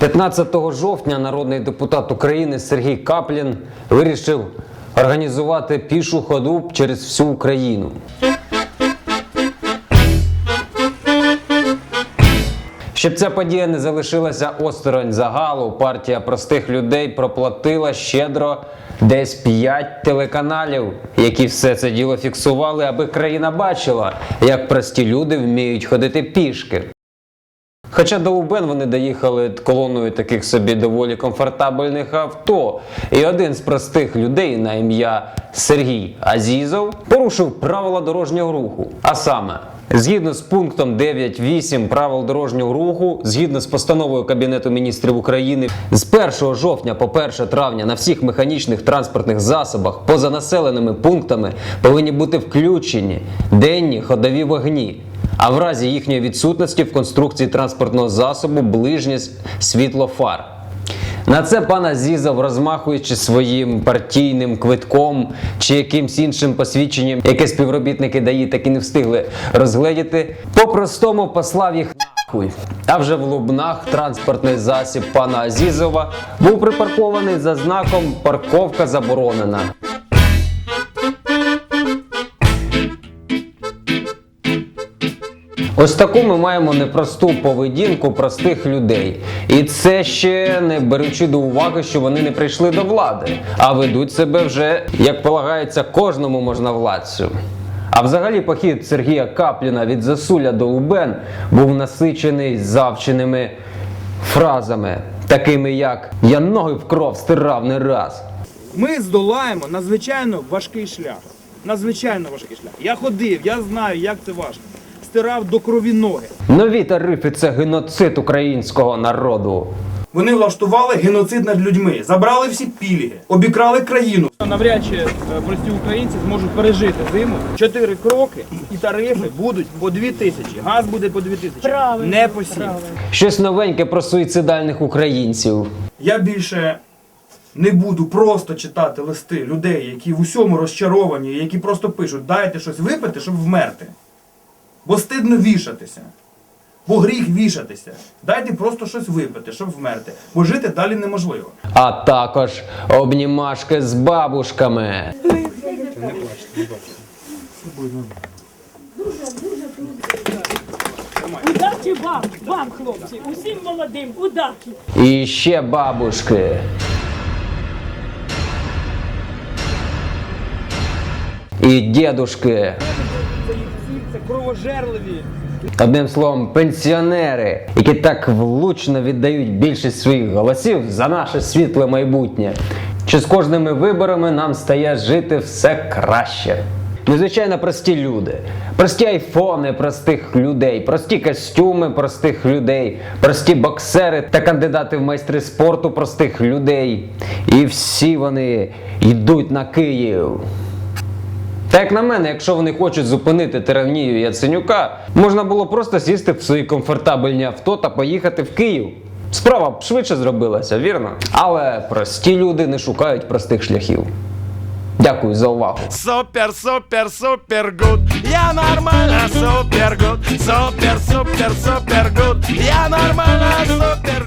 15 жовтня народний депутат України Сергій Каплін вирішив організувати пішу ходу через всю Україну. Щоб ця подія не залишилася осторонь загалу, партія простих людей проплатила щедро десь 5 телеканалів, які все це діло фіксували, аби країна бачила, як прості люди вміють ходити пішки. Хоча до Лубен вони доїхали колоною таких собі доволі комфортабельних авто, і один з простих людей на ім'я Сергій Азізов порушив правила дорожнього руху. А саме, згідно з пунктом 9.8 правил дорожнього руху, згідно з постановою Кабінету міністрів України, з 1 жовтня по 1 травня на всіх механічних транспортних засобах поза населеними пунктами повинні бути включені денні ходові вогні а в разі їхньої відсутності в конструкції транспортного засобу ближнє світло фар. На це пан Азізов, розмахуючи своїм партійним квитком чи якимсь іншим посвідченням, яке співробітники ДАІ так і не встигли розгледіти, по-простому послав їх нахуй. А вже в Лубнах транспортний засіб пана Азізова був припаркований за знаком Парковка заборонена. Ось таку ми маємо непросту поведінку простих людей. І це ще не беручи до уваги, що вони не прийшли до влади, а ведуть себе вже, як полагається, кожному можновладцю. А взагалі похід Сергія Капліна від Засуля до Лубен був насичений завченими фразами, такими як Я ноги в кров стирав не раз. Ми здолаємо надзвичайно важкий шлях. Надзвичайно важкий шлях. Я ходив, я знаю, як це важко. Стирав до крові ноги. Нові тарифи це геноцид українського народу. Вони влаштували геноцид над людьми, забрали всі пільги, обікрали країну. Навряд чи е, прості українці зможуть пережити зиму. Чотири кроки і тарифи будуть по дві тисячі. Газ буде по дві тисячі. Правильно, Не по сім. правильно. Щось новеньке про суїцидальних українців. Я більше не буду просто читати листи людей, які в усьому розчаровані, які просто пишуть, дайте щось випити, щоб вмерти. Бо стидно вішатися. Бо гріх вішатися. Дайте просто щось випити, щоб вмерти. Бо жити далі неможливо. А також обнімашки з бабушками. Удачі вам, вам, хлопці, усім молодим, удачі. І ще бабушки. І дідушки. Кровожерливі. Одним словом, пенсіонери, які так влучно віддають більшість своїх голосів за наше світле майбутнє. Чи з кожними виборами нам стає жити все краще? Незвичайно прості люди, прості айфони простих людей, прості костюми простих людей, прості боксери та кандидати в майстри спорту простих людей. І всі вони йдуть на Київ. Та як на мене, якщо вони хочуть зупинити тиранію Яценюка, можна було просто сісти в свої комфортабельні авто та поїхати в Київ. Справа б швидше зробилася, вірно? Але прості люди не шукають простих шляхів. Дякую за увагу. Супер, супер, супер гуд. Я нормально, супер гуд. Супер, супер, супер гуд. Я нормально, супер.